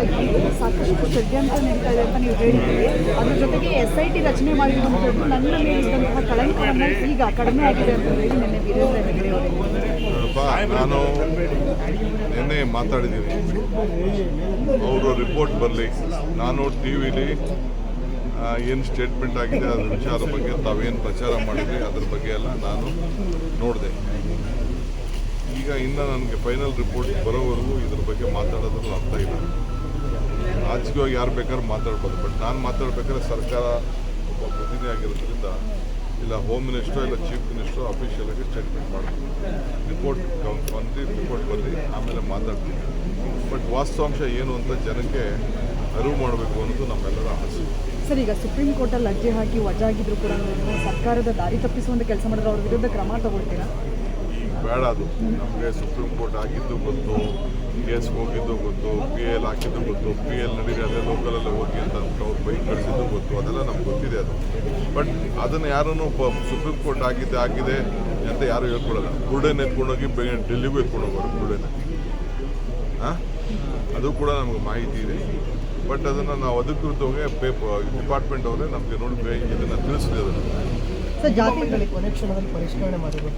ವಿಚಾರವಾಗಿ ಸಾಕಷ್ಟು ಷಡ್ಯಂತ್ರ ನಡೀತಾ ಇದೆ ಅಂತ ನೀವು ಹೇಳಿದ್ದೀರಿ. ಅದ್ರ ಜೊತೆಗೆ ಎಸ್ ಐ ಟಿ ರಚನೆ ಮಾಡಿರುವಂಥದ್ದು ನನ್ನ ಮೇಲಿದ್ದಂತಹ ಕಳಂಕವನ್ನು ಈಗ ಕಡಿಮೆ ಆಗಿದೆ ಅಂತ ಹೇಳಿ ನಿನ್ನೆ ವೀರೇಂದ್ರ ಹೆಗಡೆ ನಾನು ನಿನ್ನೆ ಮಾತಾಡಿದ್ದೀನಿ. ಅವರು ರಿಪೋರ್ಟ್ ಬರಲಿ. ನಾನು ಟಿ ವಿಲಿ ಏನು ಸ್ಟೇಟ್ಮೆಂಟ್ ಆಗಿದೆ, ಅದ್ರ ವಿಚಾರ ಬಗ್ಗೆ ತಾವೇನು ಪ್ರಚಾರ ಮಾಡಿದ್ರಿ, ಅದ್ರ ಬಗ್ಗೆ ಎಲ್ಲ ನಾನು ನೋಡಿದೆ. ಈಗ ಇನ್ನು ನನಗೆ ಫೈನಲ್ ರಿಪೋರ್ಟ್ ಬರೋವರೆಗೂ ಇದ್ರ ಬಗ್ಗೆ ಮಾತಾಡೋದ್ರಲ್ಲಿ ಅರ್ಥ ಇಲ್ಲ. ರಾಜಕೀಯವಾಗಿ ಯಾರು ಬೇಕಾದ್ರೂ ಮಾತಾಡ್ಬೋದು. ಬಟ್ ನಾನು ಮಾತಾಡ್ಬೇಕಾದ್ರೆ ಸರ್ಕಾರ ಒಬ್ಬ ಪ್ರತಿನಿಧಿಯಾಗಿರೋದ್ರಿಂದ ಇಲ್ಲ ಹೋಮ್ ಮಿನಿಸ್ಟ್ರು ಇಲ್ಲ ಚೀಫ್ ಮಿನಿಸ್ಟ್ರು ಆಗಿ ಸ್ಟೇಟ್ಮೆಂಟ್ ಮಾಡ್ತೀನಿ ರಿಪೋರ್ಟ್ ಬಂದು ರಿಪೋರ್ಟ್ ಬರಲಿ ಆಮೇಲೆ ಮಾತಾಡ್ತೀನಿ ಬಟ್ ವಾಸ್ತವಾಂಶ ಏನು ಅಂತ ಜನಕ್ಕೆ ಅರಿವು ಮಾಡಬೇಕು ಅನ್ನೋದು ನಮ್ಮೆಲ್ಲರ ಆಸೆ. ಸರ್, ಈಗ ಸುಪ್ರೀಂ ಕೋರ್ಟಲ್ಲಿ ಅರ್ಜಿ ಹಾಕಿ ವಜಾಗಿದ್ರು ಕೂಡ ಸರ್ಕಾರದ ದಾರಿ ತಪ್ಪಿಸುವಂತ ಕೆಲಸ ಮಾಡಿದ್ರೆ ಅವ್ರ ವಿರುದ್ಧ ಕ್ರಮ ತಗೊಳ್ತೀರಾ? ಬೇಡ ಅದು. ನಮಗೆ ಸುಪ್ರೀಂ ಕೋರ್ಟ್ ಆಗಿದ್ದು ಗೊತ್ತು ಕೇಸ್ ಹೋಗಿದ್ದು ಗೊತ್ತು ಪಿ ಎಲ್ ಹಾಕಿದ್ದು ಗೊತ್ತು ಪಿ ಎಲ್ ನಡೀರಿ, ಅದೇ ಲೋಕಲಲ್ಲೇ ಹೋಗಿ ಅಂತ ಅವ್ರು ಬೈಕ್ ಕಳಿಸಿದ್ದು ಗೊತ್ತು. ಅದೆಲ್ಲ ನಮ್ಗೆ ಗೊತ್ತಿದೆ ಅದು. ಬಟ್ ಅದನ್ನು ಯಾರೂ ಸುಪ್ರೀಂ ಕೋರ್ಟ್ ಆಗಿದೆ ಆಗಿದೆ ಅಂತ ಯಾರು ಹೇಳ್ಕೊಡಲ್ಲ ಬುರ್ಡೆನ ಎತ್ಕೊಂಡೋಗಿ ಡೆಲ್ಲಿಗೂ ಎತ್ಕೊಂಡು ಹೋಗೋರು ಬುರ್ಡೆನ ಹಾಂ ಅದು ಕೂಡ ನಮಗೆ ಮಾಹಿತಿ ಇದೆ. ಬಟ್ ಅದನ್ನು ನಾವು ಅಧಿಕೃತವಾಗಿ ಪೇಪರ್ ಡಿಪಾರ್ಟ್ಮೆಂಟ್ ಅವರೇ ನಮಗೆ ನೋಡಿ ಇದನ್ನು ತಿಳಿಸಿದೆ ಅದನ್ನು ಕೊನೆ ಕ್ಷಣದಲ್ಲಿ ಪರಿಷ್ಕರಣೆ ಮಾಡಿದ್ರು.